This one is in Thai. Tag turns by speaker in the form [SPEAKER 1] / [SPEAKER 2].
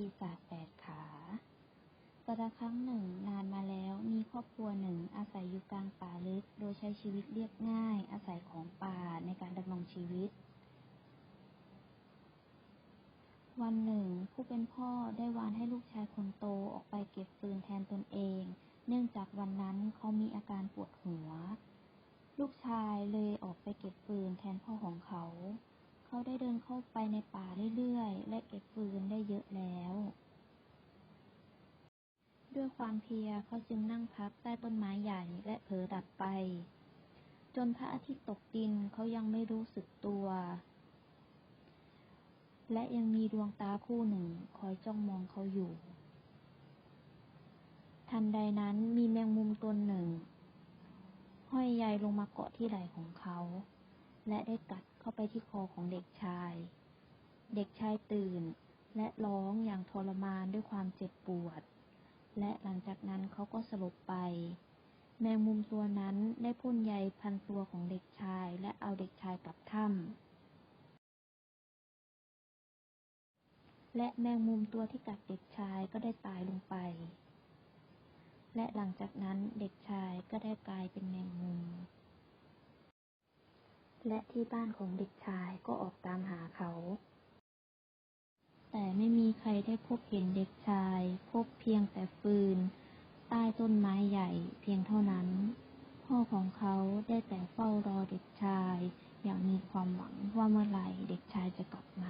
[SPEAKER 1] ปีศาจแปดขากระครั้งหนึ่งนานมาแล้วมีครอบครัวหนึ่งอาศัยอยู่กลางป่าลึก โดยใช้ชีวิตเรียบง่าย อาศัยของป่าในการดำรงชีวิต วันหนึ่ง ผู้เป็นพ่อได้วานให้ลูกชายคนโตออกไปเก็บฟืนแทนตนเอง เนื่องจากวันนั้นเขามีอาการปวดหัว ลูกชายเลยออกไปเก็บฟืนแทนพ่อของเขา เขาได้เดินเข้าไปในป่าเรื่อยๆและเก็บฟืนได้เยอะแล้ว ด้วยความเพียเขาจึงนั่งพักใต้ต้นไม้ใหญ่และเผลอดับไป จนพระอาทิตย์ตกดินเขายังไม่รู้สึกตัว และยังมีดวงตาคู่หนึ่งคอยจ้องมองเขาอยู่ ทันใดนั้นมีแมงมุมตัวหนึ่ง ห้อยใยลงมาเกาะที่ไหล่ของเขา และได้กัดเข้าไปที่คอของเด็กชาย เด็กชายตื่นและร้องอย่างทรมานด้วยความเจ็บปวด และหลังจากนั้นเขาก็สลบไป แมงมุมตัวนั้นได้พ่นใยพันตัวของเด็กชายและเอาเด็กชายกลับถ้ำและแมงมุมตัวที่กัดเด็กชายก็ได้ตายลงไป และหลังจากนั้นเด็กชายก็ได้กลายเป็นแมงมุม และที่บ้านของเด็กชายก็ออกตามหาเขา มีใครได้พบเห็นเด็กชาย พบเพียงแต่ฟืน ใต้ต้นไม้ใหญ่เพียงเท่านั้น พ่อของเขาได้แต่เฝ้ารอเด็กชาย อย่างมีความหวังว่าเมื่อไหร่เด็กชายจะกลับมา